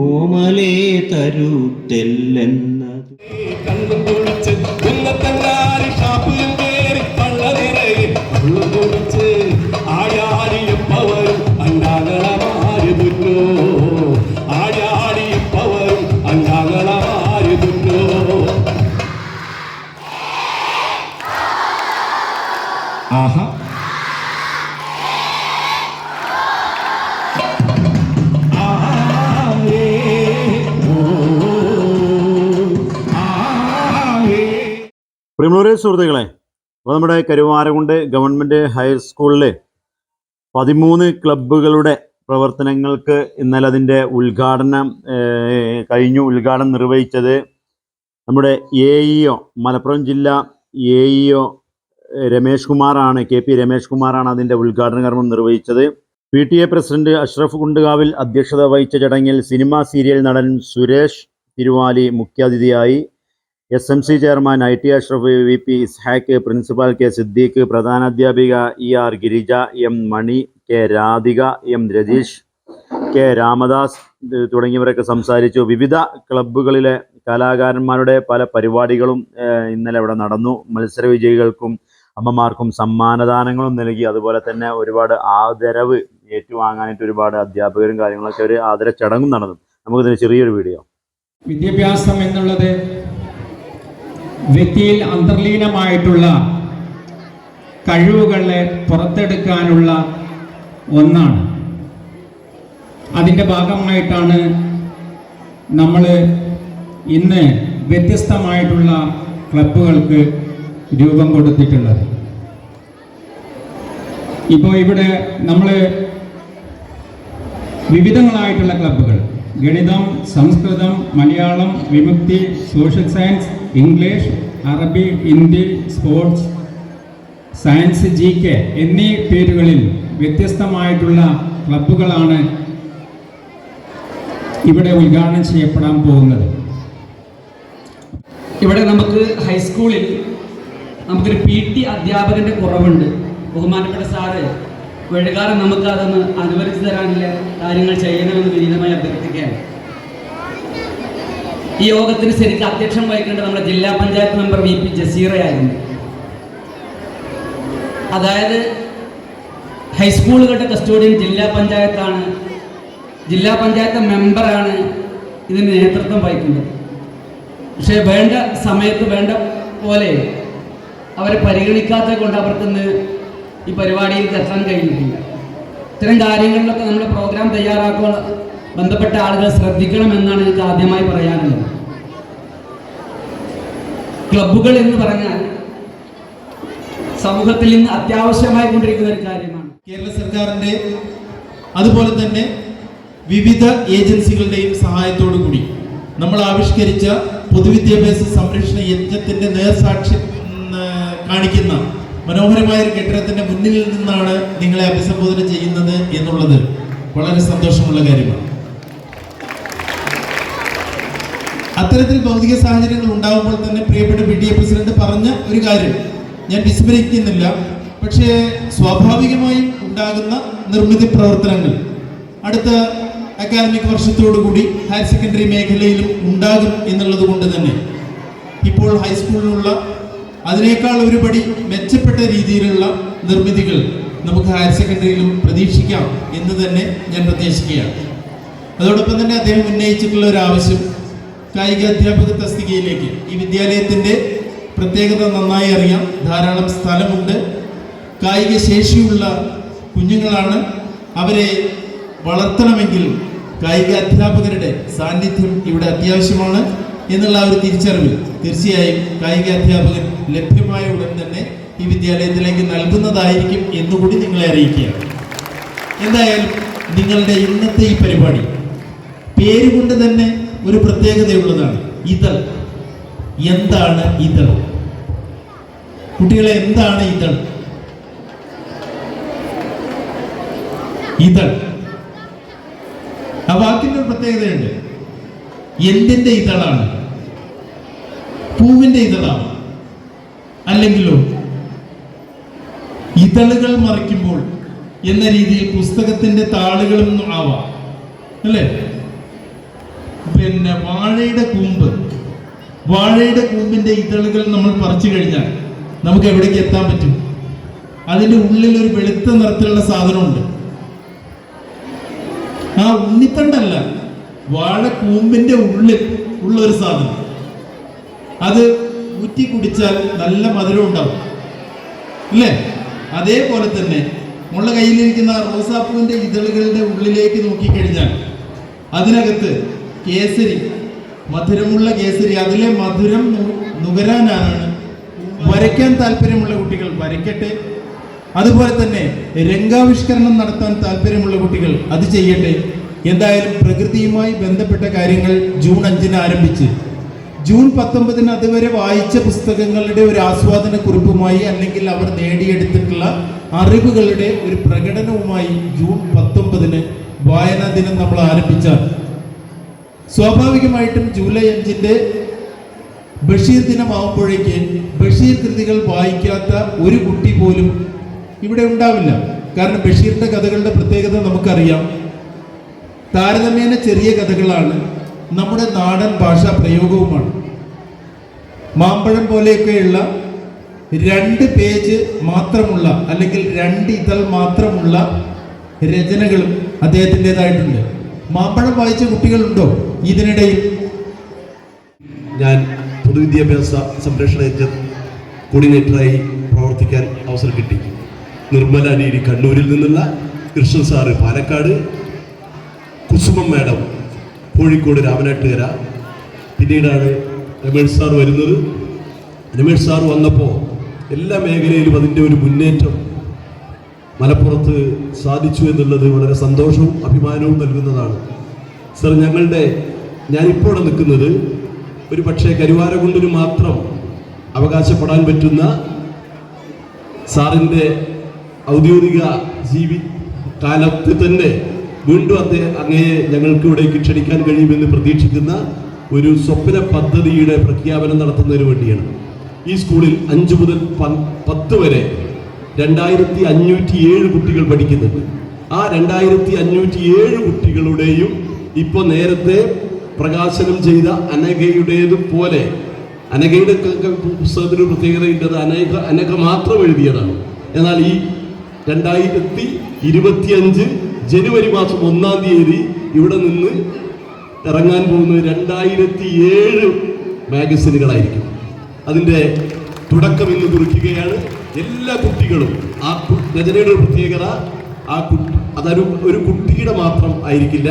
ഓമലേ തരുത്തെല്ലെന്നത് കണ്ണും കുളിച്ച് കുന്നത്തങ്ങാരി പ്രിമൂരെ സുഹൃത്തുക്കളെ അപ്പോൾ നമ്മുടെ കരുവാരകുണ്ട് ഗവൺമെന്റ് ഹയർ സ്കൂളിലെ പതിമൂന്ന് ക്ലബ്ബുകളുടെ പ്രവർത്തനങ്ങൾക്ക് ഇന്നലെ അതിന്റെ ഉദ്ഘാടനം കഴിഞ്ഞു ഉദ്ഘാടനം നിർവഹിച്ചത് നമ്മുടെ എ ഇ ഒ മലപ്പുറം ജില്ല എ ഇ ഒ രമേഷ് കുമാറാണ് കെ പി രമേഷ് കുമാറാണ് അതിന്റെ ഉദ്ഘാടന കർമ്മം നിർവഹിച്ചത്. P T A president Ashraf Kundukavil അധ്യക്ഷത വഹിച്ച ചടങ്ങിൽ സിനിമ സീരിയൽ നടൻ സുരേഷ് തിരുവാലി മുഖ്യാതിഥിയായി S M C chairman I T Ashraf V P Ishaq principal K Siddique പ്രധാനാധ്യാപിക E R Girija M Mani K Radhika M Rajeesh K Ramadas തുടങ്ങിയവരൊക്കെ സംസാരിച്ചു. വിവിധ ക്ലബ്ബുകളിലെ കലാകാരന്മാരുടെ പല പരിപാടികളും ഇന്നലെ ഇവിടെ നടന്നു. മത്സര വിജയികൾക്കും അമ്മമാർക്കും സമ്മാനദാനങ്ങളും നൽകി. അതുപോലെ തന്നെ ഒരുപാട് ആദരവ് ഏറ്റുവാങ്ങാനായിട്ട് ഒരുപാട് അധ്യാപകരും കാര്യങ്ങളൊക്കെ ഒരു ആദര ചടങ്ങും നടന്നു. നമുക്കിതിന് ചെറിയൊരു വീഡിയോ. വിദ്യാഭ്യാസം എന്നുള്ളത് വ്യക്തിയിൽ അന്തർലീനമായിട്ടുള്ള കഴിവുകളെ പുറത്തെടുക്കാനുള്ള ഒന്നാണ്. അതിന്റെ ഭാഗമായിട്ടാണ് നമ്മൾ ഇന്ന് വ്യത്യസ്തമായിട്ടുള്ള ക്ലബുകൾക്ക് രൂപം കൊടുത്തിട്ടുള്ളത്. ഇപ്പോൾ ഇവിടെ നമ്മൾ വിവിധങ്ങളായിട്ടുള്ള ക്ലബ്ബുകൾ. ഗണിതം Sanskrit Malayalam Vimukthi social science English Arabic Hindi sports science G K എന്നീ പേരുകളിൽ വ്യത്യസ്തമായിട്ടുള്ള ക്ലബ്ബുകളാണ് ഇവിടെ ഉദ്ഘാടനം ചെയ്യപ്പെടാൻ പോകുന്നത്. ഇവിടെ നമുക്ക് ഹൈസ്കൂളിൽ നമുക്കൊരു പി ടി അധ്യാപകന്റെ കുറവുണ്ട്. ബഹുമാനപ്പെട്ട സാറ് വഴുകാലം നമുക്ക് അതൊന്ന് അനുവദിച്ചു തരാനുള്ള കാര്യങ്ങൾ ചെയ്യണമെന്ന് വിനീതമായി അഭ്യർത്ഥിക്കുകയാണ്. ഈ യോഗത്തിന് ശരിക്കും അധ്യക്ഷം വഹിക്കേണ്ടത് നമ്മുടെ ജില്ലാ പഞ്ചായത്ത് മെമ്പർ വി പി ജസീറയായിരുന്നു. അതായത് ഹൈസ്കൂളുകളുടെ കസ്റ്റോഡിയൻ ജില്ലാ പഞ്ചായത്താണ് ജില്ലാ പഞ്ചായത്ത് മെമ്പറാണ് ഇതിന് നേതൃത്വം വഹിക്കുന്നത്. പക്ഷേ വേണ്ട സമയത്ത് വേണ്ട പോലെ അവരെ പരിഗണിക്കാത്തത് കൊണ്ട് അവർക്കിന്ന് ഈ പരിപാടിയിൽ എത്താൻ കഴിഞ്ഞിട്ടില്ല. ഇത്തരം കാര്യങ്ങളിലൊക്കെ നമ്മൾ പ്രോഗ്രാം തയ്യാറാക്കുമ്പോൾ ബന്ധപ്പെട്ട ആളുകൾ ശ്രദ്ധിക്കണം എന്നാണ് എനിക്ക് ആദ്യമായി പറയാനുള്ളത്. ക്ലബുകൾ എന്ന് പറഞ്ഞാൽ സമൂഹത്തിൽ ഇന്ന് അത്യാവശ്യമായി കൊണ്ടിരിക്കുന്ന ഒരു കാര്യമാണ്. കേരള സർക്കാരിന്റെ അതുപോലെ തന്നെ വിവിധ ഏജൻസികളുടെയും സഹായത്തോടു കൂടി നമ്മൾ ആവിഷ്കരിച്ച പൊതുവിദ്യാഭ്യാസ സംരക്ഷണ യജ്ഞത്തിന്റെ നേർസാക്ഷി കാണിക്കുന്ന മനോഹരമായ ഒരു കെട്ടിടത്തിന്റെ മുന്നിൽ നിന്നാണ് നിങ്ങളെ അഭിസംബോധന ചെയ്യുന്നത് എന്നുള്ളത് വളരെ സന്തോഷമുള്ള കാര്യമാണ്. അത്തരത്തിൽ ഭൗതിക സാഹചര്യങ്ങൾ ഉണ്ടാകുമ്പോൾ തന്നെ പ്രിയപ്പെട്ട ബി ഡി എ പ്രസിഡന്റ് പറഞ്ഞ ഒരു കാര്യം. ഞാൻ വിസ്മരിക്കുന്നില്ല. പക്ഷേ സ്വാഭാവികമായും ഉണ്ടാകുന്ന നിർമ്മിതി പ്രവർത്തനങ്ങൾ. അടുത്ത അക്കാദമിക് വർഷത്തോടുകൂടി ഹയർ സെക്കൻഡറി മേഖലയിലും ഉണ്ടാകും എന്നുള്ളത് കൊണ്ട് തന്നെ. ഇപ്പോൾ ഹൈസ്കൂളിലുള്ള അതിനേക്കാൾ ഒരുപടി മെച്ചപ്പെട്ട രീതിയിലുള്ള നിർമ്മിതികൾ നമുക്ക് ഹയർ സെക്കൻഡറിയിലും പ്രതീക്ഷിക്കാം എന്ന് തന്നെ ഞാൻ പ്രതീക്ഷിക്കുകയാണ്. അതോടൊപ്പം തന്നെ അദ്ദേഹം ഉന്നയിച്ചിട്ടുള്ള ഒരു ആവശ്യം കായിക അധ്യാപക തസ്തികയിലേക്ക് ഈ വിദ്യാലയത്തിന്റെ പ്രത്യേകത നന്നായി അറിയാം. ധാരാളം സ്ഥലമുണ്ട്. കായിക ശേഷിയുള്ള കുഞ്ഞുങ്ങളാണ്. അവരെ വളർത്തണമെങ്കിൽ കായിക അധ്യാപകരുടെ സാന്നിധ്യം ഇവിടെ അത്യാവശ്യമാണ് എന്നുള്ള ഒരു തിരിച്ചറിവ് തീർച്ചയായും കായിക അധ്യാപകൻ ലഭ്യമായ ഉടൻ തന്നെ ഈ വിദ്യാലയത്തിലേക്ക് നൽകുന്നതായിരിക്കും എന്നുകൂടി നിങ്ങളെ അറിയിക്കുക എന്തായാലും നിങ്ങളുടെ ഇന്നത്തെ ഈ പരിപാടി പേരുകൊണ്ട് തന്നെ ഒരു പ്രത്യേകതയുള്ളതാണ് ഇതൾ. എന്താണ് ഇതൾ? കുട്ടികളെ എന്താണ് ഇതൾ? ഇതൾ. ആ വാക്കിന്റെ ഒരു പ്രത്യേകതയുണ്ട്. എന്തിന്റെ ഇതളാണ്? പൂവിന്റെ ഇതളാണ്. അല്ലെങ്കിലോ? ഇതളുകൾ മറിക്കുമ്പോൾ എന്ന രീതിയിൽ പുസ്തകത്തിന്റെ താളുകളും ആവാം. അല്ലേ? പിന്നെ വാഴയുടെ കൂമ്പ്. വാഴയുടെ കൂമ്പിന്റെ ഇതളുകൾ നമ്മൾ പറിച്ചു കഴിഞ്ഞാൽ നമുക്ക് എവിടേക്ക് എത്താൻ പറ്റും? അതിന്റെ ഉള്ളിൽ ഒരു വെളുത്ത നിറത്തിലുള്ള സാധനമുണ്ട്. ആ ഉണ്ണിത്തണ്ടല്ല വാഴ കൂമ്പിന്റെ ഉള്ളിൽ ഉള്ള ഒരു സാധനം. അത് ഊറ്റി കുടിച്ചാൽ നല്ല മധുരം ഉണ്ടാവും. അല്ലേ? അതേപോലെ തന്നെ മുള്ള കയ്യിലിരിക്കുന്ന റോസാപ്പൂവിന്റെ ഇതളുകളുടെ ഉള്ളിലേക്ക് നോക്കിക്കഴിഞ്ഞാൽ അതിനകത്ത് കേസരി. മധുരമുള്ള കേസരി. അതിലെ മധുരം നുകരാനാണ്. വരയ്ക്കാൻ താല്പര്യമുള്ള കുട്ടികൾ വരയ്ക്കട്ടെ. അതുപോലെ തന്നെ രംഗാവിഷ്കരണം നടത്താൻ താല്പര്യമുള്ള കുട്ടികൾ അത് ചെയ്യട്ടെ. എന്തായാലും പ്രകൃതിയുമായി ബന്ധപ്പെട്ട കാര്യങ്ങൾ ജൂൺ അഞ്ചിന് ആരംഭിച്ച്. ജൂൺ പത്തൊമ്പതിന് അതുവരെ വായിച്ച പുസ്തകങ്ങളുടെ ഒരു ആസ്വാദന കുറിപ്പുമായി അല്ലെങ്കിൽ അവർ നേടിയെടുത്തിട്ടുള്ള അറിവുകളുടെ ഒരു പ്രകടനവുമായി ജൂൺ പത്തൊമ്പതിന് വായനാ ദിനം നമ്മൾ ആരംഭിച്ചാൽ സ്വാഭാവികമായിട്ടും ജൂലൈ അഞ്ചിന്റെ ബഷീർ ദിനമാവുമ്പോഴേക്ക് ബഷീർ കൃതികൾ വായിക്കാത്ത ഒരു കുട്ടി പോലും ഇവിടെ ഉണ്ടാവില്ല. കാരണം ബഷീറിന്റെ കഥകളുടെ പ്രത്യേകത നമുക്കറിയാം. താരതമ്യേന ചെറിയ കഥകളാണ്. നമ്മുടെ നാടൻ ഭാഷാ പ്രയോഗവുമാണ്. മാമ്പഴം പോലെയൊക്കെയുള്ള രണ്ട് പേജ് മാത്രമുള്ള അല്ലെങ്കിൽ രണ്ട് ഇതൾ മാത്രമുള്ള രചനകളും അദ്ദേഹത്തിന്റെതായിട്ടുണ്ട്. മാമ്പഴം വായിച്ച കുട്ടികളുണ്ടോ ഇതിനിടയിൽ? ഞാൻ പൊതുവിദ്യാഭ്യാസ സംരക്ഷണ യജ്ഞം കോർഡിനേറ്ററായി പ്രവർത്തിക്കാൻ അവസരം കിട്ടി. നിർമ്മല അനീരി കണ്ണൂരിൽ നിന്നുള്ള കൃഷ്ണൻ സാറ് പാലക്കാട് കുസുമം മാഡം കോഴിക്കോട് രാമനാട്ടുകര. പിന്നീടാണ് രമേഷ് സാർ വരുന്നത്. രമേഷ് സാർ വന്നപ്പോൾ എല്ലാ മേഖലയിലും അതിന്റെ ഒരു മുന്നേറ്റം മലപ്പുറത്ത് സാധിച്ചു എന്നുള്ളത് വളരെ സന്തോഷവും അഭിമാനവും നൽകുന്നതാണ്. സർ ഞങ്ങളുടെ ഞാനിപ്പോൾ നിൽക്കുന്നത്. ഒരു പക്ഷേ കരുവാരകുണ്ടിന് മാത്രം അവകാശപ്പെടാൻ പറ്റുന്ന സാറിന്റെ ഔദ്യോഗിക ജീവി കാലത്ത് തന്നെ വീണ്ടും അദ്ദേഹം അങ്ങയെ ഞങ്ങൾക്ക് ഇവിടേക്ക് ക്ഷണിക്കാൻ കഴിയുമെന്ന് പ്രതീക്ഷിക്കുന്ന ഒരു സ്വപ്ന പദ്ധതിയുടെ പ്രഖ്യാപനം നടത്തുന്നതിന് വേണ്ടിയാണ്. ഈ സ്കൂളിൽ അഞ്ച് മുതൽ പത്ത് വരെ രണ്ടായിരത്തി അഞ്ഞൂറ്റി ഏഴ് കുട്ടികൾ പഠിക്കുന്നുണ്ട്. ആ രണ്ടായിരത്തി അഞ്ഞൂറ്റി ഏഴ് കുട്ടികളുടെയും ഇപ്പോൾ നേരത്തെ പ്രകാശനം ചെയ്ത അനഘയുടേതുപോലെ അനഘയുടെ ക- ക- പുസ്തകത്തിന് പ്രത്യേകത ഇട്ടത് അനേക അനഘ മാത്രം എഴുതിയതാണ്. എന്നാൽ ഈ രണ്ടായിരത്തി ഇരുപത്തിയഞ്ച് ജനുവരി മാസം ഒന്നാം തീയതി ഇവിടെ നിന്ന് ഇറങ്ങാൻ പോകുന്നത് രണ്ടായിരത്തി ഏഴ് മാഗസിനുകളായിരിക്കും. അതിന്റെ തുടക്കം ഇന്ന് കുറിക്കുകയാണ് എല്ലാ കുട്ടികളും. ആ രചനയുടെ പ്രത്യേകത ആ അതൊരു ഒരു കുട്ടിയുടെ മാത്രം ആയിരിക്കില്ല.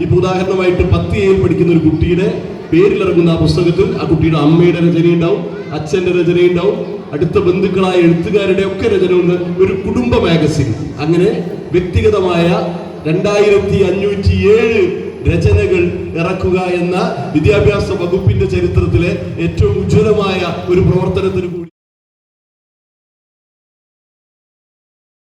ഇപ്പോൾ ഉദാഹരണമായിട്ട് പത്ത് എയിൽ പഠിക്കുന്ന ഒരു കുട്ടിയുടെ പേരിലിറങ്ങുന്ന ആ പുസ്തകത്തിൽ ആ കുട്ടിയുടെ അമ്മയുടെ രചനയുണ്ടാവും അച്ഛന്റെ രചനയുണ്ടാവും അടുത്ത ബന്ധുക്കളായ എഴുത്തുകാരുടെ ഒക്കെ രചന ഉണ്ട്. ഒരു കുടുംബ മാഗസിൻ. അങ്ങനെ വ്യക്തിഗതമായ രണ്ടായിരത്തി അഞ്ഞൂറ്റി ഏഴ് രചനകൾ ഇറക്കുക എന്ന വിദ്യാഭ്യാസ വകുപ്പിന്റെ ചരിത്രത്തിലെ ഏറ്റവും ഉജ്ജ്വലമായ ഒരു പ്രവർത്തനത്തിന്